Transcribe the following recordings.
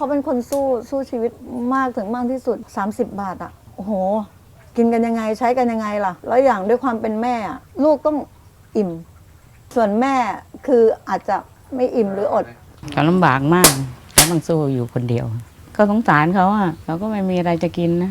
เขาเป็นคนสู้สู้ชีวิตมากถึงมากที่สุด 30 บาทอะโอ้โห กินกันยังไงใช้กันยังไงล่ะ แล้วอย่างด้วยความเป็นแม่อะลูกต้องอิ่ม ส่วนแม่คืออาจจะไม่อิ่มหรืออด เขาลำบากมากเขาต้องสู้อยู่คนเดียว ก็สงสารเขาอะเขาก็ไม่มีอะไรจะกินนะ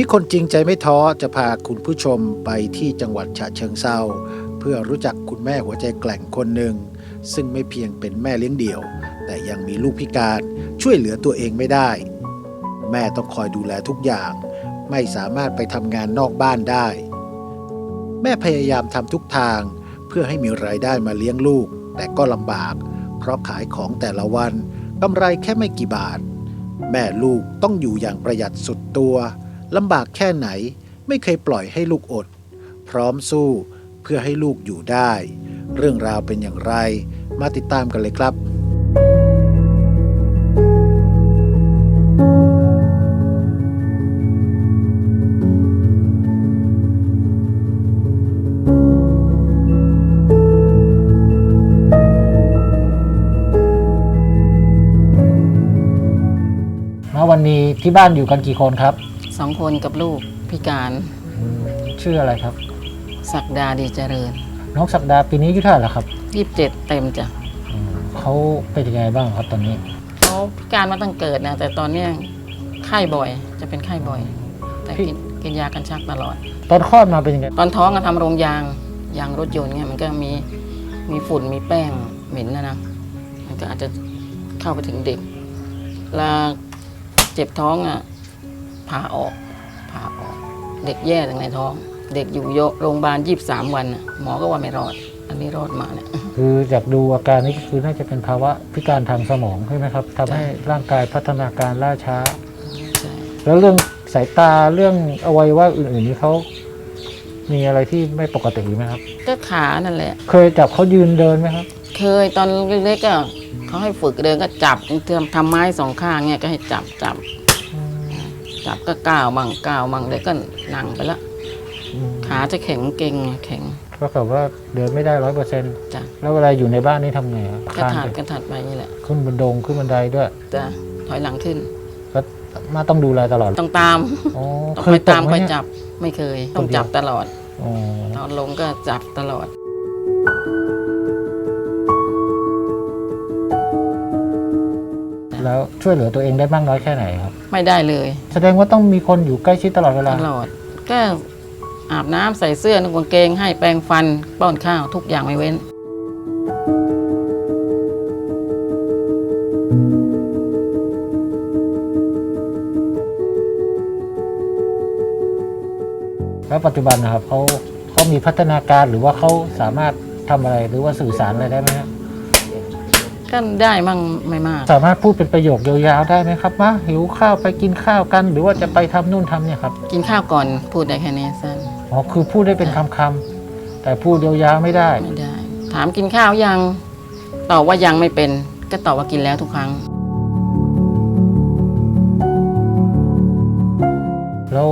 นี้คนจริงใจไม่ท้อจะพาคุณผู้ชมไปที่จังหวัดฉะเชิงเซาเพื่อรู้จักคุณแม่หัวใจแกร่งคนหนึ่ง ซึ่งไม่เพียงเป็นแม่เลี้ยงเดี่ยว แต่ยังมีลูกพิการช่วยเหลือตัวเองไม่ได้ แม่ต้องคอยดูแลทุกอย่าง ไม่สามารถไปทำงานนอกบ้านได้ แม่พยายามทำทุกทาง เพื่อให้มีรายได้มาเลี้ยงลูก แต่ก็ลำบาก เพราะขายของแต่ละวันกำไรแค่ไม่กี่บาท แม่ลูกต้องอยู่อย่างประหยัดสุดตัว ลำบากแค่ไหนไม่เคยปล่อยให้ลูกอด พร้อมสู้เพื่อให้ลูกอยู่ได้ เรื่องราวเป็นอย่างไร มาติดตามกันเลยครับมาวันนี้ที่บ้านอยู่กันกี่คนครับ สองคนกับลูกพิการชื่ออะไรครับ ศักดาดีเจริญ น้องศักดาปีนี้อายุเท่าไหร่แล้วครับยี่สิบเจ็ดเต็มจ้ะเขาเป็นยังไงบ้างครับตอนนี้ เขาพิการมาตั้งเกิดนะแต่ตอนเนี้ยไข้บ่อยจะเป็นไข้บ่อย แต่กินกินยากันชักตลอด ตอนคลอดมาเป็นยังไงตอนท้องก็ทำโรงยางยางรถยนต์เนี่ยมันก็มีมีฝุ่นมีแป้งเหม็นนะนะมันก็อาจจะเข้าไปถึงเด็กแล้วเจ็บท้องอะ ผ่าออกผ่าออก เด็กแย่ตั้งในท้อง เด็กอยู่โยโรงพยาบาลยี่สามวันน่ะหมอก็ว่าไม่รอด อันนี้รอดมาเนี่ย คือจากดูอาการนี้ก็คือน่าจะเป็นภาวะพิการทางสมองใช่ไหมครับทำให้ร่างกายพัฒนาการล่าช้า ใช่ แล้วเรื่องสายตาเรื่องอวัยวะอื่นๆนี้เขามีอะไรที่ไม่ปกติไหมครับ ก็ขานั่นแหละ เคยจับเขายืนเดินไหมครับ เคยตอนเล็กๆก็เขาให้ฝึกเดินก็จับเทอมทำไม้สองข้างเนี่ยก็ให้จับจับ จับก็ก้าวมั่งก้าวมั่งเด็กก็นั่งไปละอืมขาจะแข็งเก่งแข็ง ก็กับว่าเดินไม่ได้ร้อยเปอร์เซ็นต์จ้ะ แล้วเวลาอยู่ในบ้านนี่ทำไงครับก็คานถัดไปก็ถัดไปนี่แหละขึ้นบันดงขึ้นบันไดด้วย จะถอยหลังขึ้น ก็มาต้องดูแลตลอดต้องตามอ๋อต้องเคคยอยตตากมไหคอยเนี่ย จับไม่เคย ต้องคนเดียวจับตลอด อ๋อตอนลงก็จับตลอด แล้วช่วยเหลือตัวเองได้บ้างน้อยแค่ไหนครับ ไม่ได้เลยแสดงว่าต้องมีคนอยู่ใกล้ชิดตลอดเวตลาลอด ก็อาบน้ำใส่เสื้อนุ่งกางเกง ให้แปรงฟันป้อนข้าวทุกอย่างไม่เว้น แล้วปัจจุบันนะครับเขาเขามีพัฒนาการหรือว่าเขาสามารถทำอะไรหรือว่าสื่อสารอะไรได้ไหมฮะ ก็ได้มั่งไม่มาก สามารถพูดเป็นประโยคยาวๆได้ไหมครับว่าหิวข้าวไปกินข้าวกัน หรือว่าจะไปทำนู่นทำเนี่ยครับกินข้าวก่อนพูดได้แค่นี้สั้นอ๋อคือพูดได้เป็นคำๆแต่พูดยาวๆไม่ได้ ไม่ได้ ถามกินข้าวยังตอบว่ายังไม่เป็น ก็ตอบว่ากินแล้วทุกครั้ง แล้ว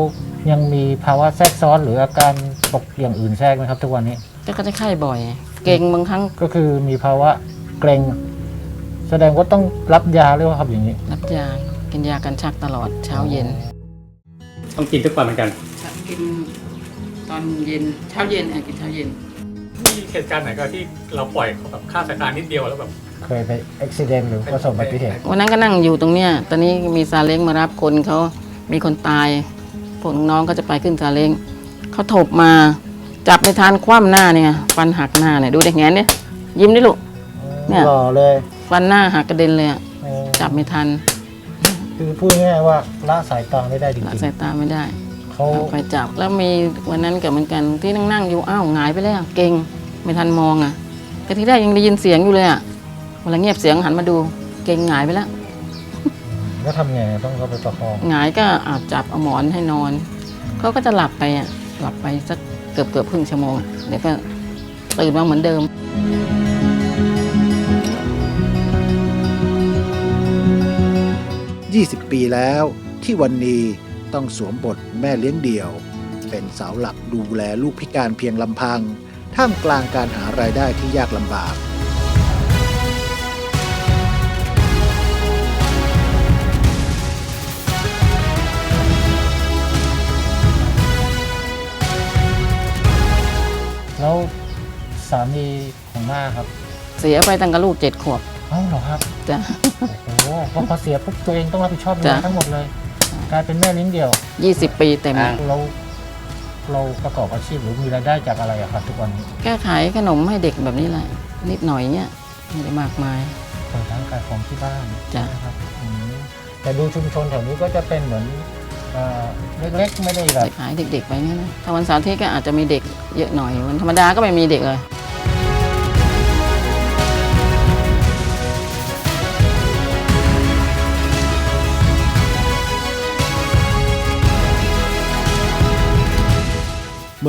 ยังมีภาวะแทรกซ้อนหรืออาการตกอย่างอื่นแทรกไหมครับ ทุกวันนี้ก็ก็จะไข้บ่อย เก่งบางครั้งก็คือมีภาวะเกรง แสดงว่าต้องรับยาเลยว่าครับอย่างนี้ รับยากินยากันชักตลอดเช้าเย็น ต้องกินทุกวันเหมือนกัน กินตอนเย็นเช้าเย็นกินเช้าเย็น มีเหตุการณ์ไหนก็ที่เราปล่อยเขาแบบฆ่าสายตานิดเดียวแล้วแบบเคยไปอุบิเหตุหรือประสบอุบัติเหตุวันนั้นก็นั่งอยู่ตรงเนี้ย ตอนนี้มีซาเล้งมารับคนเขามีคนตายพวกน้องๆก็จะไปขึ้นซาเล้งเขาถบมาจับไม่ทันคว่ำหน้าเนี่ยฟันหักหน้าเนี่ยดูเด็กแงนเนี่ยยิ้มดิลูก เนี่ย หล่อเลย ฟันหน้าหักกระเด็นเลยอะเออจับไม่ทันคือพูดง่ายๆว่าละสายตาไม่ได้จริละงสายตาไม่ได้ๆเขาไปจับแล้วมีวันนั้นกับเหมือนกันที่นั่งนั่งๆอยู่อ้าวหงายไปแล้วเก่งไม่ทันมองอะแต่ที่แรกยังได้ยินเสียงอยู่เลยอะเวลาเงียบเสียงหันมาดูเก่งหงายไปแล้ว แล้วทำไงต้องเข้าไปประคองหงายก็อาบจับเอาหมอนให้นอน เขาก็จะหลับไปอะหลับไปสักเกือบเกือบๆครึ่งชั่วโมงอะเดี๋ยวก็ตื่นมาเหมือนเดิม 20 ปีแล้ว ที่วันนี้ต้องสวมบทแม่เลี้ยงเดี่ยว เป็นเสาหลักดูแลลูกพิการเพียงลำพัง ท่ามกลางการหารายได้ที่ยากลำบากแล้วสามีของม่าครับ เสียไปตั้งกับลูกเจ็ดขวบเอ้าเหรอครับจ้ะ โอ้โหพอเขาเสียปุ๊บตัวเองต้องรับผิดชอบดูแลจ้ะ ทั้งหมดเลย กลายเป็นแม่เลี้ยงเดี่ยวยี่สิบปีเต็มเราเราประกอบอาชีพหรือมีรายได้จากอะไรอะครับทุกวันนี้ก็ขายขนมให้เด็กแบบนี้แหละ นิดหน่อยเนี่ยไม่ได้มากมาย เปิดร้านขายของที่บ้านจ้ะ นะครับอืมแต่ดูชุมชนแถวนี้ก็จะเป็นเหมือนเอ่อเล็กๆ ไม่ได้แบบ ขายเด็กๆไปเนี่ยนะถ้าวันเสาร์อาที่ก็อาจจะมีเด็กเยอะหน่อยวันธรรมดาก็ไม่มีเด็กเลย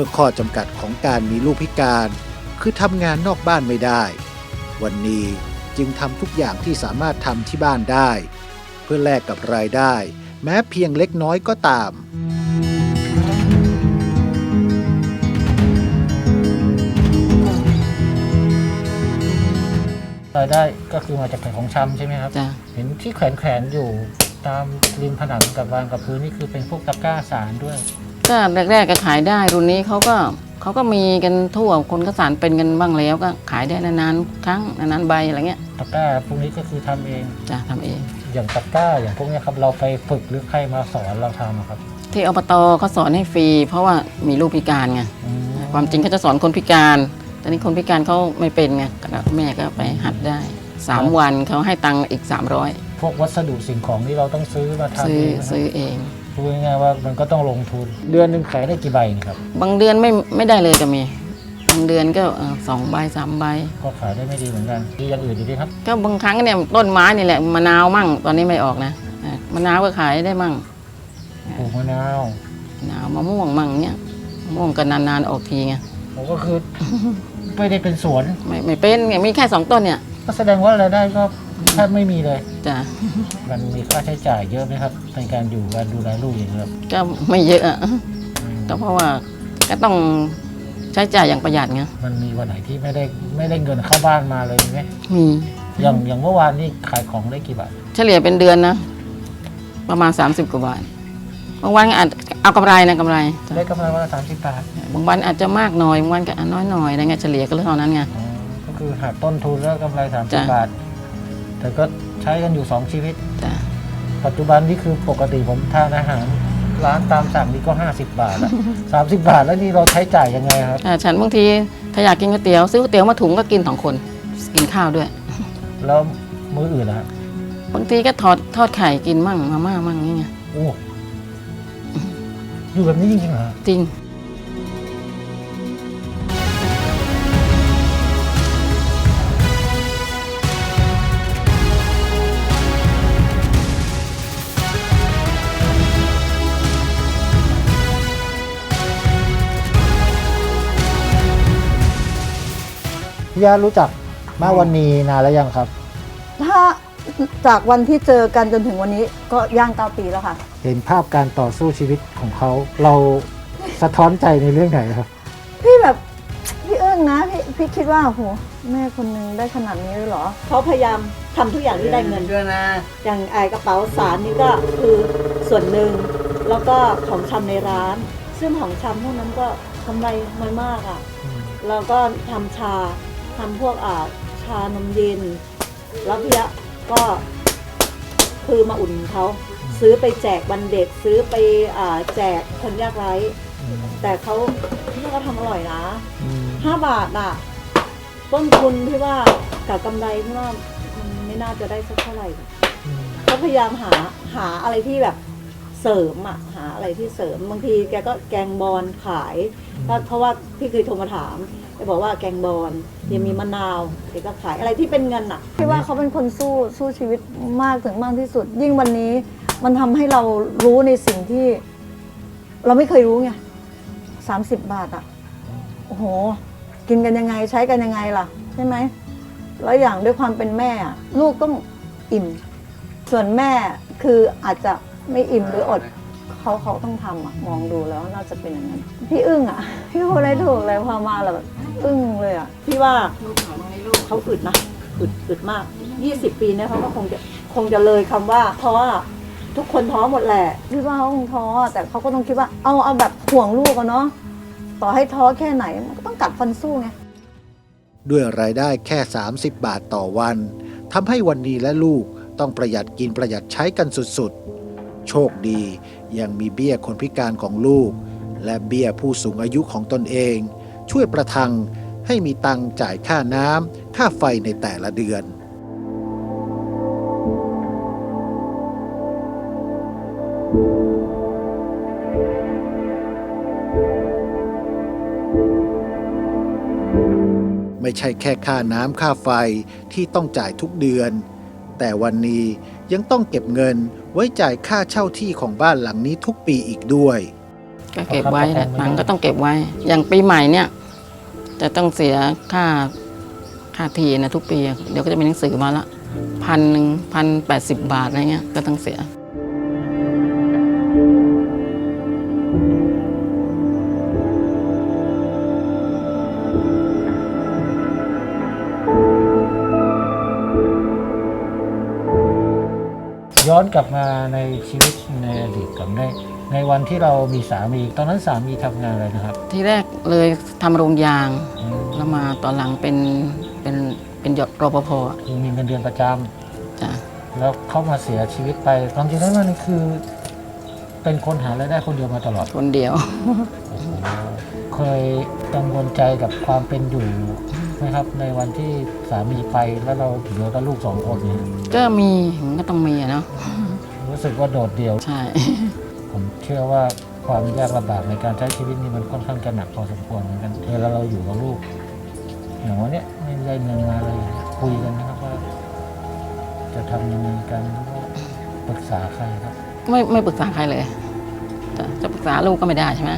มื่อข้อจำกัดของการมีลูกพิการ คือทำงานนอกบ้านไม่ได้ วันนี้จึงทำทุกอย่างที่สามารถทำที่บ้านได้ เพื่อแลกกับรายได้ แม้เพียงเล็กน้อยก็ตามรายได้ก็คือมาจากขายของชำใช่ไหมครับ จ้ะ เห็นที่แขวนแขวนๆอยู่ตามริมผนังกับวางกับพื้นนี่คือเป็นพวกตะกร้าสารด้วย ก็แรกๆก็ขายได้รุ่นนี้เขาก็เขาก็มีกันทั่วคนก็สารเป็นกันบ้างแล้วก็ขายได้นานๆครั้งนานๆใบอะไรเงี้ยตะกร้าพวกนี้ก็คือทำเอง จ้ะทำเอง อย่างตะกร้าอย่างพวกเนี้ยครับเราไปฝึกหรือใครมาสอนเราทำอะครับที่อบตเขาสอนให้ฟรี เพราะว่ามีลูกพิการไงอืมความจริงเขาจะสอนคนพิการ แต่นี่คนพิการเขาไม่เป็นไงก็แม่ก็ไปหัดได้สามวันเขาให้ตังค์อีก 300 พวกวัสดุสิ่งของที่เราต้องซื้อมาทำซื้อเองนะครับซื้อเอง พูดง่ายๆว่ามันก็ต้องลงทุน เดือนหนึ่งขายได้กี่ใบนี่ครับ บางเดือนไม่ไม่ได้เลยก็มี บางเดือนก็เอ่อสองใบสามใบ ก็ขายได้ไม่ดีเหมือนกันมีอย่างอื่นอีกไหมครับ ก็บางครั้งเนี่ยต้นไม้นี่แหละมะนาวมั่งตอนนี้ไม่ออกนะอะมะนาวก็ขายได้มั่งปลูกมะนาวมะนาวมะม่วงมั่งเนี่ยมะม่วงก็นานๆออกทีไงผมก็คือ ไม่ได้เป็นสวน ไม่ไม่เป็นไงมีแค่สองต้นเนี่ยก็แสดงว่ารายได้ก็ แทบไม่มีเลย จ้ะมันมีค่าใช้จ่ายเยอะไหมครับ ในการอยู่การดูแลลูกอย่างเงี้ยครับก็ไม่เยอะอะอืมก็เพราะว่าก็ต้องใช้จ่ายอย่างประหยัดไงมันมีวันไหนที่ไม่ได้ไม่ได้เงินเข้าบ้านมาเลยไหมมีอย่างอย่างเมื่อวานนี่ขายของได้กี่บาทเฉลี่ยเป็นเดือนนะ ประมาณ 30 กว่าบาทบางวันอาจเอากำไรนะกำไรจ้ะได้กำไรวันละสามสิบบาทบางวันอาจจะมากหน่อยบางวันก็อะน้อยหน่อยอะไรเงี้ยเฉลี่ยก็เท่านั้นไง อ๋อก็คือหักต้นทุนแล้วกำไรสามสิบจ้ะ บาท แต่ก็ใช้กันอยู่สองชีวิต จ้ะปัจจุบันนี่คือปกติผมทานอาหาร ร้านตามสั่งนี่ก็ 50 บาทแล้ว30 บาทแล้วนี่เราใช้จ่ายยังไงครับ อะฉันบางทีถ้าอยากกินก๋วยเตี๋ยวซื้อก๋วยเตี๋ยวมาถุงก็กินสองคน กินข้าวด้วย แล้วมื้ออื่นนะฮะบางทีก็ทอดทอดไข่กินมั่งมาม่ามั่งนี่ไงโอ้อยู่แบบนี้จริงๆเหรอจริง พี่ยารู้จักมาวันนี้นานแล้วยังครับ ถ้าจากวันที่เจอกันจนถึงวันนี้ก็ย่างเก้าปีแล้วค่ะ เห็นภาพการต่อสู้ชีวิตของเขา เราสะท้อนใจในเรื่องไหนครับ พี่แบบพี่เอิ้งนะพี่พี่คิดว่าโหแม่คนนึงได้ขนาดนี้เลยเหรอ เขาพยายามทำทุกอย่างที่ได้เงิน ด้วยนะ อย่างไอกระเป๋าสารนี่ก็คือส่วนหนึ่ง แล้วก็ของชำในร้าน ซึ่งของชำพวกนั้นก็กำไรน้อยมากอะ่ะ แล้วก็ทำชา ทำพวกอ่าชานมเย็น แล้วพี่ยะก็คือมาอุ่นเขาซื้อไปแจกบันเด็กซื้อไปอ่าแจกคนยากไร้ แต่เขาพี่ว่าเขาทำอร่อยนะห้าบาทอะ ต้นทุนพี่ว่ากับกำไรพี่ว่ามันไม่น่าจะได้สักเท่าไหร่เขาพยายามหาหาอะไรที่แบบเสริมอะหาอะไรที่เสริมบางทีแกก็แกงบอลขายเพราะว่าพี่เคยโทรมาถาม แกบอกว่าแกงบอลยังมีมะนาวแกก็ขายอะไรที่เป็นเงินอะพี่ว่าเขาเป็นคนสู้สู้ชีวิตมากถึงมากที่สุด ยิ่งวันนี้มันทำให้เรารู้ในสิ่งที่ เราไม่เคยรู้ไงสามสิบบาทอะโอ้โห กินกันยังไงใช้กันยังไงล่ะ ใช่ไหมแล้วอย่างด้วยความเป็นแม่อะลูกต้องอิ่ม ส่วนแม่คืออาจจะไม่อิ่มหรืออด เขาเขาต้องทำอะมองดูแล้วน่าจะเป็นอย่างนั้นพี่อึ้งอะพี่พูดได้ถูกเลยพอมาแล้วแบบอึ้งเลยอะพี่ว่าเขาอึดนะอึดอึดมาก 20 ปีเนี่ยเขาก็คงจะคงจะเลยคำว่าท้ออะทุกคนท้อหมดแหละพี่ว่าเขาคงท้อแต่เขาก็ต้องคิดว่าเอาเอาแบบห่วงลูกอะเนาะต่อให้ท้อแค่ไหนมันก็ต้องกัดฟันสู้ไงด้วยรายได้แค่ 30 บาทต่อวันทำให้วันนี้และลูกต้องประหยัดกินประหยัดใช้กันสุดๆ โชคดี ยังมีเบี้ยคนพิการของลูก และเบี้ยผู้สูงอายุของตนเอง ช่วยประทังให้มีตังจ่ายค่าน้ำค่าไฟในแต่ละเดือนไม่ใช่แค่ค่าน้ำค่าไฟที่ต้องจ่ายทุกเดือน แต่วันนี้ยังต้องเก็บเงิน ไว้จ่ายค่าเช่าที่ของบ้านหลังนี้ทุกปีอีกด้วย ก็เก็บไว้แหละตังค์ก็ต้องเก็บไว้ อย่างปีใหม่เนี่ย จะต้องเสียค่าค่าทีนะทุกปีอะเดี๋ยวก็จะมีหนังสือมาละพันหนึ่งพันแปดสิบบาทอะไรเงี้ยก็ต้องเสีย อนกลับมาในชีวิตในอดีตกับในในวันที่เรามีสามี ตอนนั้นสามีทำงานอะไรนะครับที่แรกเลยทำโรงยาง อืมแล้วมาตอนหลังเป็นเป็นเป็นยศรปภอะคือมีเงินเดือนประจำจ้ะแล้วเขามาเสียชีวิตไปความจริงแล้วมันคือ เป็นคนหารายได้คนเดียวมาตลอด คนเดียวโอ้โหเคยกังวลใจกับความเป็นอยู่ไหมครับ ในวันที่สามีไปแล้วเราเหลือกับลูกสองคนเนี่ย ก็มีมันก็ต้องมีอะเนาะรู้สึกว่าโดดเดี่ยว ใช่ ผมเชื่อว่าความยากลำบากในการใช้ชีวิตนี่มันค่อนข้างจะหนักพอสมควรเหมือนกันเวลาเราอยู่กับลูกอย่างวันเนี้ยไม่ได้เงินมาเลยคุยกันนะครับว่าจะทำยังไงกันหรือว่าปรึกษาใครครับ ไม่ไม่ปรึกษาใครเลย จะจะปรึกษาลูกก็ไม่ได้ใช่ไหม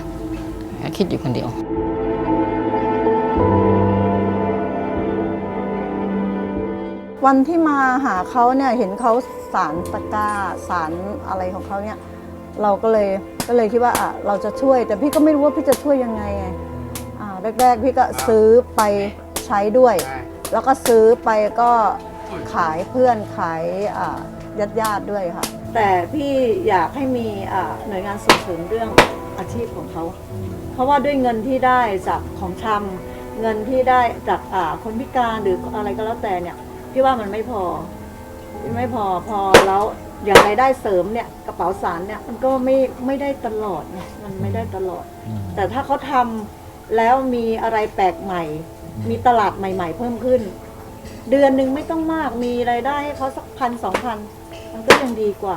ก็คิดอยู่คนเดียว วันที่มาหาเขาเนี่ยเห็นเขาสารตะกร้าสารอะไรของเขาเนี่ย เราก็เลยก็เลยคิดว่าอะเราจะช่วย แต่พี่ก็ไม่รู้ว่าพี่จะช่วยยังไงไงอ่าแรกๆ พี่ก็ซื้อไปใช้ด้วย แล้วก็ซื้อไปก็ขายเพื่อนขายญาติญาติด้วยค่ะ แต่พี่อยากให้มีอ่าหน่วยงานส่งเสริมเรื่องอาชีพของเขา เพราะว่าด้วยเงินที่ได้จากของชำเงินที่ได้จากอ่าคนพิการหรืออะไรก็แล้วแต่เนี่ย พี่ว่ามันไม่พอมันไม่พอพอแล้วอย่างรายได้เสริมเนี่ยกระเป๋าสารเนี่ยมันก็ไม่ไม่ได้ตลอดไงมันไม่ได้ตลอด อืม แต่ถ้าเขาทำแล้วมีอะไรแปลกใหม่ มีตลาดใหม่ ๆ เพิ่มขึ้น เดือนหนึ่งไม่ต้องมากมีรายได้ให้เขาสักพันสองพันมันก็ยังดีกว่า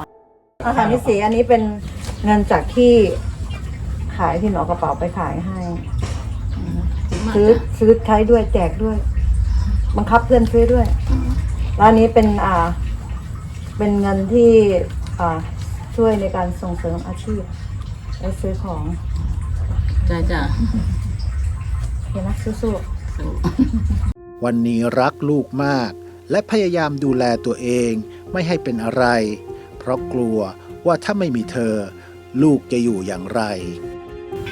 อาหารนิสีอันนี้เป็นเงินจากที่ขายที่หนอกระเป๋าไปขายให้ ซื้อซื้อใช้ด้วยแจกด้วย บังคับเพื่อนซื้อด้วย แล้วอันนี้เป็นอ่า เป็นเงินที่อ่าช่วยในการส่งเสริมอาชีพและซื้อของใช่จ้ะเห็นไหมสู้ๆวันนี้รักลูกมาก และพยายามดูแลตัวเองไม่ให้เป็นอะไร เพราะกลัวว่าถ้าไม่มีเธอ ลูกจะอยู่อย่างไร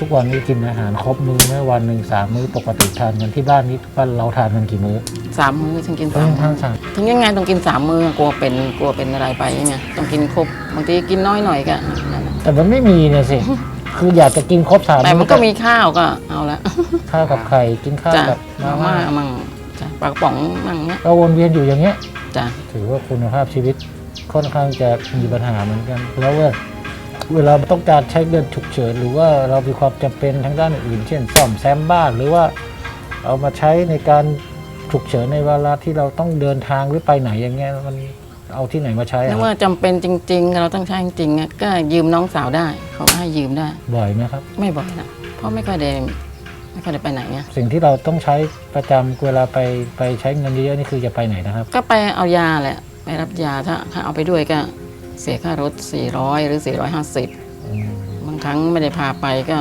ทุกวันนี้กินอาหารครบมื้อไหมวันหนึ่งสามมื้อปกติทานกันที่บ้านนี้บ้านเราทานกันกี่มื้อสามมื้อถึงกินก็สามยังทามื้นอสามถึงยังไงต้องกินสามมื้อกลัวเป็นกลัวเป็นอะไรไปไงต้องกินครบบางทีกินน้อยหน่อยก็นั่นน่ะแต่มันไม่มีเนี่ยสิ คืออยากจะกินครบสามแต่มันก็อมีข้าวก็เอาละข้าวกับไข่กินข้าวจ้ะกับมามาม่าม่ามั่งจ้ะปลากระป๋องมั่งเนี้ยก็วนเวียนอยู่อย่างเงี้ยจ้ะถือว่าคุณภาพชีวิตค่อนข้างจะมีปัญหาเหมือนกันแล้วว่า เวลาต้องการใช้เงินฉุกเฉินหรือว่าเรามีความจำเป็นทางด้านอื่น เช่นซ่อมแซมบ้านหรือว่าเอามาใช้ในการฉุกเฉินในเวลาที่เราต้องเดินทางหรือไปไหนอย่างเงี้ยมันเอาที่ไหนมาใช้ถ้าอะว่าจำเป็นจริง ๆ เราต้องใช้จริงๆอะก็ยืมน้องสาวได้ เขาก็ให้ยืมได้ บ่อยไหมครับ ไม่บ่อยนะเพราะไม่ค่อยได้ไม่ค่อยได้ไปไหนไงสิ่งที่เราต้องใช้ประจำเวลาไปไปใช้เงินเยอะๆนี่คือจะไปไหนนะครับ ก็ไปเอายาแหละไปรับยาถ้าถ้าเอาไปด้วยก็ เสียค่ารถ 400 หรือ 450อืมบางครั้งไม่ได้พาไปก็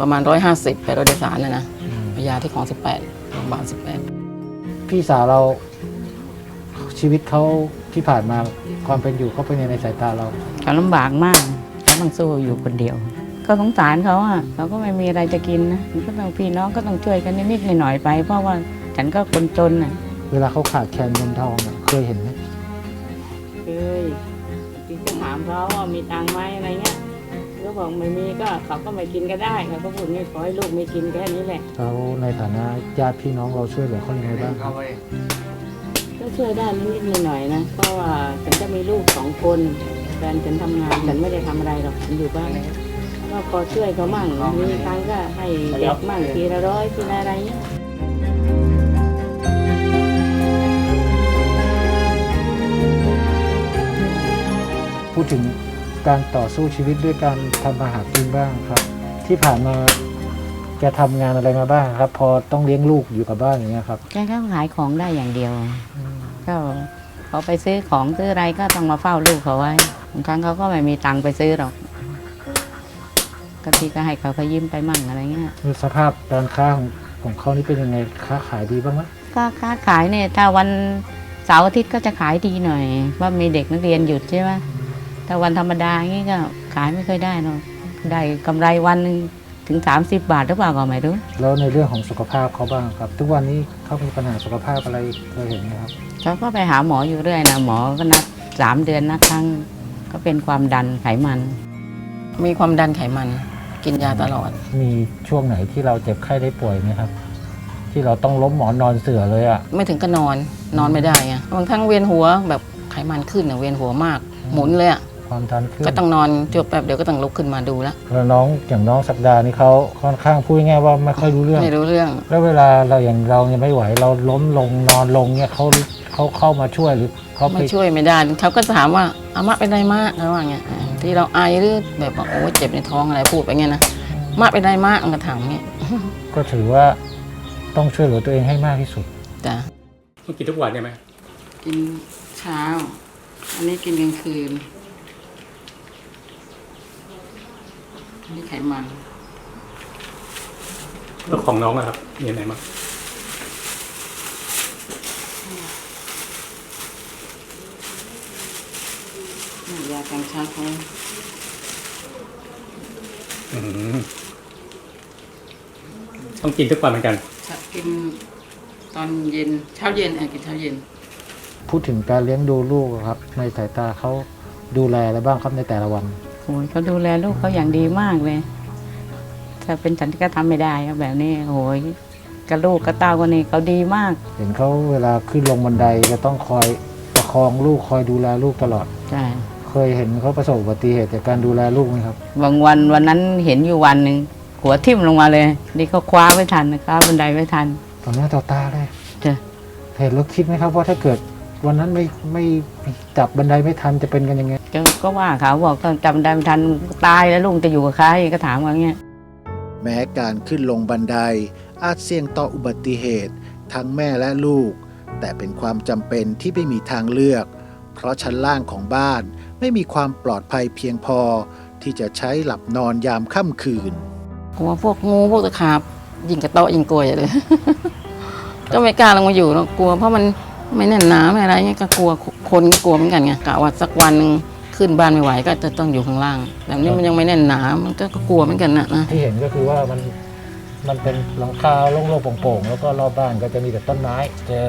ประมาณ 150ไปรถโดยสารนะนะเอายาที่ของ 18โรงพยาบาล18 พี่สาวเราชีวิตเขาที่ผ่านมาความเป็นอยู่เขาเป็นยังไงในสายตาเราเขาลำบากมากเขาต้องสู้อยู่คนเดียว ก็สงสารเขาอะเขาก็ไม่มีอะไรจะกินนะมันก็ต้องพี่น้องก็ต้องช่วยกันนิดๆหน่อยๆไป เพราะว่าฉันก็คนจนอะเวลาเขาขาดแคลนเงินทองอะเคยเห็นไหมเคยที่จะถามเขาว่ามีตังค์ไหมอะไรเงี้ยเขาบอกไม่มีก็เขาก็ไม่กินก็ได้เขาก็พูดงี้ขอให้ลูกไม่กินแค่นี้แหละแล้วในฐานะญาติพี่น้องเราช่วยเหลือเขายังไงบ้างครับก็ช่วยได้นิดๆหน่อยๆนะเพราะว่าฉันจะมีลูกสองคนแฟนฉันทำงานฉันไม่ได้ทำอะไรหรอกฉันอยู่บ้านก็พอช่วยเขามั่งมีครั้งก็ให้เด็กมั่งทีละร้อยทีละอะไรเงี้ย พูดถึงการต่อสู้ชีวิตด้วยการทำมาหากินบ้างครับ ที่ผ่านมาแกทำงานอะไรมาบ้างครับ พอต้องเลี้ยงลูกอยู่กับบ้านอย่างเงี้ยครับแกก็ขายของได้อย่างเดียว ก็เขาไปซื้อของซื้ออะไรก็ต้องมาเฝ้าลูกเขาไว้บางครั้งเขาก็ไม่มีตังค์ไปซื้อหรอกก็ทีก็ให้เขาเขายิ้มไปมั่งอะไรเงี้ยสภาพการค้าของของเขานี่เป็นยังไงค้าขายดีบ้างไหมก็ค้าขายเนี่ยถ้าวันเสาร์อาทิตย์ก็จะขายดีหน่อย ว่ามีเด็กนักเรียนหยุดใช่ไหม แต่วันธรรมดาอย่างงี้ก็ขายไม่ค่อยได้หรอกได้กำไรวันหนึ่งถึง 30 บาทหรือเปล่าก็ไม่รู้ แล้วในเรื่องของสุขภาพเขาบ้างครับ ทุกวันนี้เขามีปัญหาสุขภาพอะไรเคยเห็นไหมครับ เขาก็ไปหาหมออยู่เรื่อยนะหมอก็นัดสามเดือนนัดครั้ง ก็เป็นความดันไขมัน มีความดันไขมัน กินยาตลอด มีช่วงไหนที่เราเจ็บไข้ได้ป่วยไหมครับ ที่เราต้องล้มหมอนนอนเสือเลยอะ่ะไม่ถึงก็นอนนอนไม่ได้ไงบางครั้งเวียนหัวแบบไขมันขึ้นอะเวียนหัวมาก หมุนเลยอะ ความดันขึ้นก็ต้องนอนจบแป๊บเดียวก็ต้องลุกขึ้นมาดูแล้วแล้วน้องอย่างน้องสักดานี่เขาค่อนข้างพูดง่ายๆว่าไม่ค่อยรู้เรื่อง ไม่รู้เรื่อง แล้วเวลาเราอย่างเรายังไม่ไหวเราล้มลงนอนลงเนี่ยเขาเขาเข้ามาช่วยหรือเขาไปไม่ช่วยไม่ได้เขาก็ถามว่าอามะเป็นไรมากเขาว่าเงี้ยอ่าที่เราไอหรือแบบว่าโอ้เจ็บในท้องอะไรพูดไปเงี้ยนะมะเป็นไรมากมันก็ถามเงี้ยก็ถือว่าต้องช่วยเหลือตัวเองให้มากที่สุดจ้ะต้องกินทุกวันใช่ไหมกินเช้า อันนี้กินกลางคืนอั นนี้ไขมัน แล้วของน้องอะครับมีอะไรบ้างยากังชักเขาอืมต้องกินทุกวันเหมือนกันชักกินตอนเย็นเช้าเย็นเออกินเช้าเย็น พูดถึงการเลี้ยงดูลูกอะครับ ในสายตาเขาดูแลอะไรบ้างครับในแต่ละวัน โอ้ยเขาดูแลลูกเขาอย่างดีมากเลย ถ้าเป็นฉันก็ทำไม่ได้อะแบบนี้โอ้ยกับลูกกับเต้าคนนี้เขาดีมาก เห็นเขาเวลาขึ้นลงบันไดจะต้องคอยประคองลูกคอยดูแลลูกตลอดใช่เคยเห็นเขาประสบอุบัติเหตุจากการดูแลลูกไหมครับบางวันวันนั้นเห็นอยู่วันหนึ่งหัวทิ่มลงมาเลยนี่เขาคว้าไว้ทันคว้าบันไดไว้ทันต่อหน้าต่อตาเลยจ้ะเห็นแล้วคิดไหมครับว่าถ้าเกิด วันนั้นไม่ไม่จับบันไดไม่ทันจะเป็นกันยังไงก็ก็ว่าเขาบอกต้องจำได้ไม่ทันตายแล้วลุงจะอยู่กับใครก็ถามว่าเงี้ย แม้การขึ้นลงบันไดอาจเสี่ยงต่ออุบัติเหตุ ทั้งแม่และลูก แต่เป็นความจำเป็นที่ไม่มีทางเลือก เพราะชั้นล่างของบ้านไม่มีความปลอดภัยเพียงพอ ที่จะใช้หลับนอนยามค่ำคืน กลัวพวกงูพวกตะขาบยิงกระโตะยิงกลวยเลย ก็ไม่กล้าลงมาอยู่หรอกกลัวเพราะมัน ไม่แน่นหนาไม่อะไรเงี้ยก็กลัวคนก็กลัวเหมือนกันไงกะว่าสักวันหนึ่งขึ้นบ้านไม่ไหวก็จะต้องอยู่ข้างล่างแบบนี้มันยังไม่แน่นหนา มันก็ก็กลัวเหมือนกันนะนะที่เห็นก็คือว่ามันมันเป็นหลังคาโล่งๆโปร่งๆแล้วก็รอบบ้านก็จะมีแต่ต้นไม้ เจอ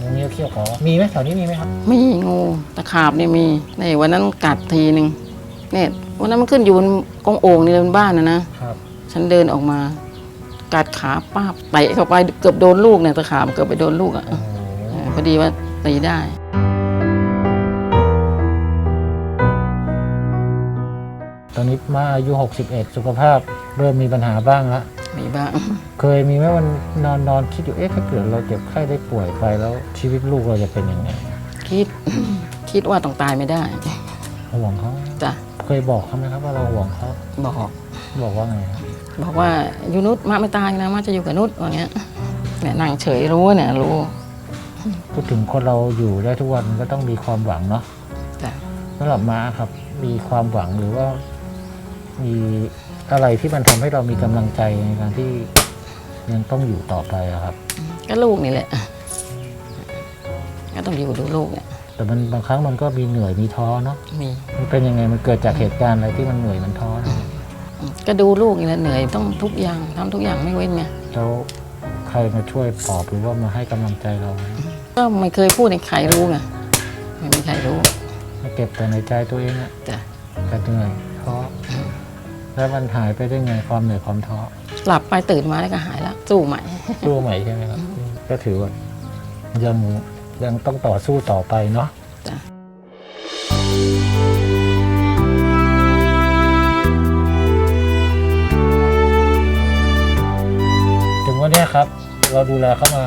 งูเงี้ยวเขี้ยวขอ มีไหมแถวนี้มีไหมครับมีงูตะขาบนี่มีในวันนั้นกัดทีหนึ่งเนี่ยวันนั้นมันขึ้นอยู่บนกองโอ่งนี่เลยบนบ้านนะนะครับ ฉันเดินออกมากัดขาป้าบเตะเข้าไปเกือบโดนลูกเนี่ยตะขาบเกือบไปโดนลูกอะโอ้โหเออ พอดีว่าตีได้ตอนนี้มาอายุ 61 สุขภาพเริ่มมีปัญหาบ้างละมีบ้าง เคยมีไหมวันนอนนอนคิดอยู่เอ๊ะถ้าเกิดเราเจ็บไข้ได้ป่วยไปแล้วชีวิตลูกเราจะเป็นยังไง คิด คิดว่าต้องตายไม่ได้ห่วงเขาจ้ะเคยบอกเขาไหมครับว่าเราห่วงเขาบอก บอกว่าไงครับบอกว่าอยู่นุชมาไม่ตายนะมาจะอยู่กับนุชว่าเงี้ยเนี่ยนั่งเฉยรู้เนี่ยรู้ พูดถึงคนเราอยู่ได้ทุกวันก็ต้องมีความหวังเนาะจ้ะสำหรับม้าครับ มีความหวังหรือว่า มีอะไรที่มันทำให้เรามีกำลังใจในการที่ยังต้องอยู่ต่อไปอะครับ ก็ลูกนี่แหละ ก็ต้องอยู่ดูลูกเนี่ยแต่มันบางครั้งมันก็มีเหนื่อยมีท้อเนาะมีมันเป็นยังไงมันเกิดจากเหตุการณ์อะไรที่มันเหนื่อยมันท้อนะก็ดูลูกนี่แหละเหนื่อยต้องทุกอย่างทำทุกอย่างไม่เว้นไงแล้วใครมาช่วยปลอบหรือว่ามาให้กำลังใจเราไหม ก็ไม่เคยพูดให้ใครรู้ไงไม่มีใครรู้มาเก็บแต่ในใจตัวเองอะจ้ะแต่เหนื่อยท้อแล้วมันหายไปได้ไงความเหนื่อยความท้อหลับไปตื่นมาแล้วก็หายแล้วสู้ใหม่สู้ใหม่ใช่ไหมครับ ก็ถือว่ายังยังต้องต่อสู้ต่อไปเนาะจ้ะถึงวันเนี้ยครับ เราดูแลเขามา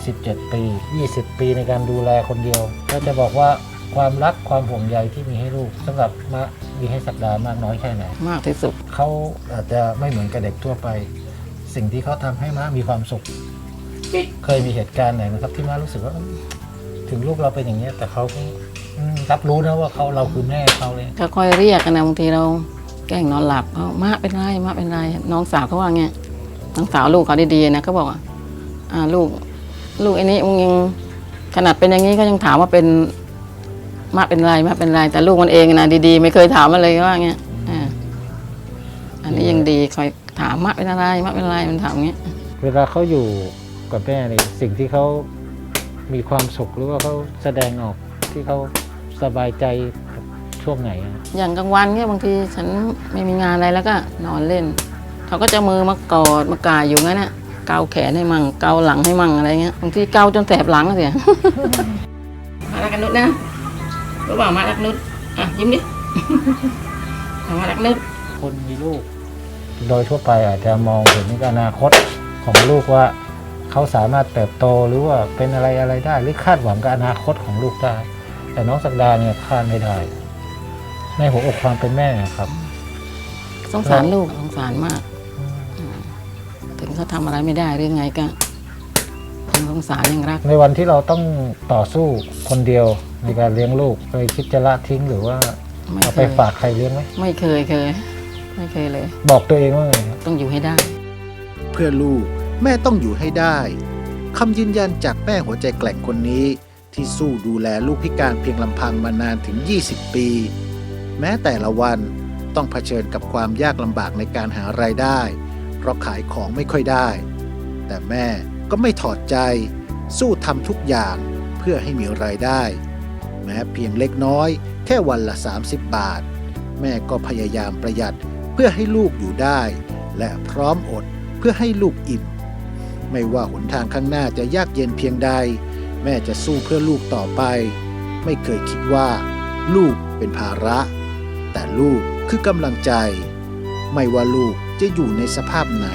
27 ปี 20 ปีในการดูแลคนเดียว ก็จะบอกว่าความรักความห่วงใยที่มีให้ลูกสำหรับมะมีให้สัปดาห์มากน้อยแค่ไหน มากที่สุดเขาอาจจะไม่เหมือนกับเด็กทั่วไป สิ่งที่เขาทำให้ม้ามีความสุข เคยมีเหตุการณ์ไหนไหมครับที่ม้ารู้สึกว่าเอ้ยถึงลูกเราเป็นอย่างนี้ยแต่เขาก็อืมรับรู้นะว่าเขาเราคือแม่เขาเลยก็คอยเรียกกันนะบางทีเราแกล้งนอนหลับเขามาเป็นไรมาเป็นไรน้องสาวเขาว่าไงน้องสาวลูกเขาดีๆนะเขาบอกว่าอ่า ลูกลูกไอ้นี้มึงยังขนาดเป็นอย่างนี้ก็ยังถามว่าเป็นมาเป็นไรมาเป็นไรแต่ลูกมันเองนะดีๆ ไม่เคยถามมาเลยว่าเงี้ยอ่าอันนี้ยังดีคอยถามมาเป็นอะไรมาเป็นอะไรมันถามอย่างเงี้ย เวลาเขาอยู่กับแม่นี่สิ่งที่เขามีความสุขหรือว่าเขาแสดงออกที่เขาสบายใจช่วงไหนอะอย่างกลางวันเนี่ยบางทีฉันไม่มีงานอะไรแล้วก็นอนเล่น เขาก็จะมือมากอดมากายอยู่งั้นน่ะ เกาแขนให้มั่งเกาหลังให้มั่งอะไรเงี้ยบางทีเกาจนแสบหลังอะเสียมารักกันนุชนะรู้เปล่ามารักนุชอะยิ้มดิมารักนุชคนมีลูก โดยทั่วไปอาจจะมองเห็นอนาคตของลูกว่าเขาสามารถเติบโตหรือว่าเป็นอะไรอะไรได้ หรือคาดหวังกับอนาคตของลูกได้ แต่น้องสักดาเนี่ยคาดไม่ได้ ในหัวอกความเป็นแม่ครับ สงสารลูกสงสารมากถึง เขาทำอะไรไม่ได้หรือไงก็ยังสงสารยังรัก ในวันที่เราต้องต่อสู้คนเดียวในการเลี้ยงลูกเคยคิดจะละทิ้งหรือว่าไม่เอาเคไปยฝากใครเลี้ยงไหมไม่เคยเคย ไม่เคยเลย บอกตัวเองว่าไงครับ ต้องอยู่ให้ได้ เพื่อลูกแม่ต้องอยู่ให้ได้คำยืนยันจากแม่หัวใจแกร่งคนนี้ ที่สู้ดูแลลูกพิการเพียงลำพังมานานถึง 20 ปี แม้แต่ละวันต้องเผชิญกับความยากลำบากในการหารายได้เพ ราะขายของไม่ค่อยได้ แต่แม่ก็ไม่ถอดใจ สู้ทำทุกอย่างเพื่อให้มีรายได้ แม้เพียงเล็กน้อย แค่วันละ 30 บาท แม่ก็พยายามประหยัดเพื่อให้ลูกอยู่ได้ และพร้อมอดเพื่อให้ลูกอิ่ม ไม่ว่าหนทางข้างหน้าจะยากเย็นเพียงใด แม่จะสู้เพื่อลูกต่อไป ไม่เคยคิดว่า ลูกเป็นภาระ แต่ลูกคือกำลังใจ ไม่ว่าลูก จะอยู่ในสภาพไหน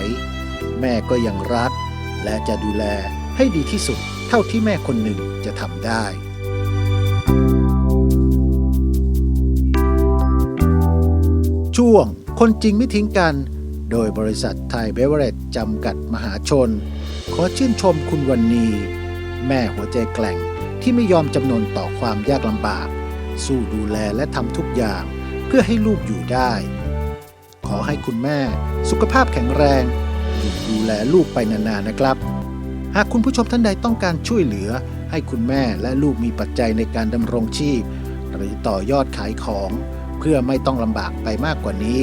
แม่ก็ยังรัก และจะดูแลให้ดีที่สุดเท่าที่แม่คนหนึ่งจะทำได้ช่วงคนจริงไม่ทิ้งกัน โดยบริษัทไทยเบเวอเรจจำกัดมหาชน ขอชื่นชมคุณวันนี แม่หัวใจแกล่งที่ไม่ยอมจำนนต่อความยากลำบาก สู้ดูแลและทำทุกอย่างเพื่อให้ลูกอยู่ได้ อให้คุณแม่ สุขภาพแข็งแรงอยู่ดูแลลูกไปนานๆนะครับ หากคุณผู้ชมท่านใดต้องการช่วยเหลือ ให้คุณแม่และลูกมีปัจจัยในการดำรงชีพ หรือต่อยอดขายของ เพื่อไม่ต้องลำบากไปมากกว่านี้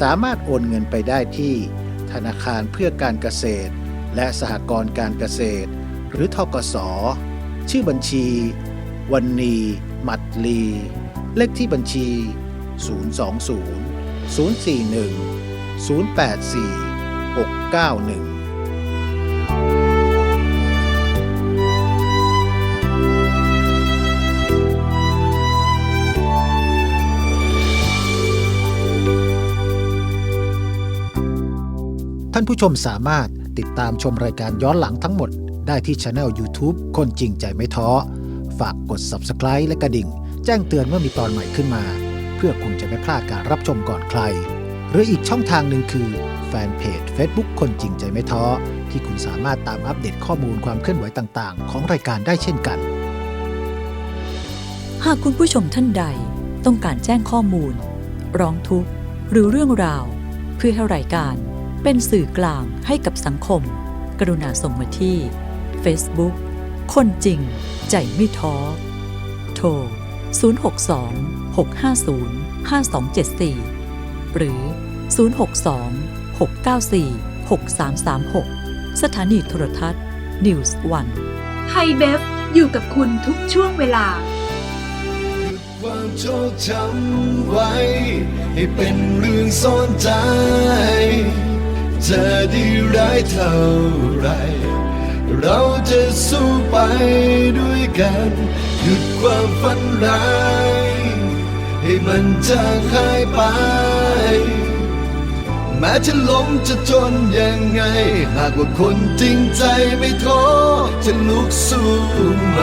สามารถโอนเงินไปได้ที่ ธนาคารเพื่อการเกษตร และสหกรณ์การเกษตร หรือทกส ชื่อบัญชี วันนี หมัดลี เลขที่บัญชี 020 041 084 691ท่านผู้ชมสามารถติดตามชมรายการย้อนหลังทั้งหมดได้ที่ช anel YouTube คนจริงใจไม่ท้อ ฝากกด Subscribe และกระดิ่ง แจ้งเตือนเมื่อมีตอนใหม่ขึ้นมา เพื่อคุณจะไม่พลาดการรับชมก่อนใคร หรืออีกช่องทางหนึ่งคือแฟนเพจ Facebook คนจริงใจไม่ท้อ ที่คุณสามารถตามอัปเดตข้อมูลความเคลื่อนไหวต่างๆ ของรายการได้เช่นกัน หากคุณผู้ชมท่านใดต้องการแจ้งข้อมูล ร้องทุกข์หรือเรื่องราว เพื่อให้รายการเป็นสื่อกลางให้กับสังคม กรุณาส่งมาที่ Facebook คนจริงใจไม่ท้อ โทร 062 650 5274 หรือ 062 694 6336 สถานีโทรทัศน์ News One ไทยเบฟอยู่กับคุณทุกช่วงเวลาความโชคช้ำไว้ ให้เป็นเรื่องซ่อนใจ จะดีร้ายเท่าไร เราจะสู้ไปด้วยกัน หยุดความฝันร้าย ให้มันจางหายไป แม้จะล้มจะจนยังไง หากว่าคนจริงใจไม่ท้อจะลุกสู้ไหม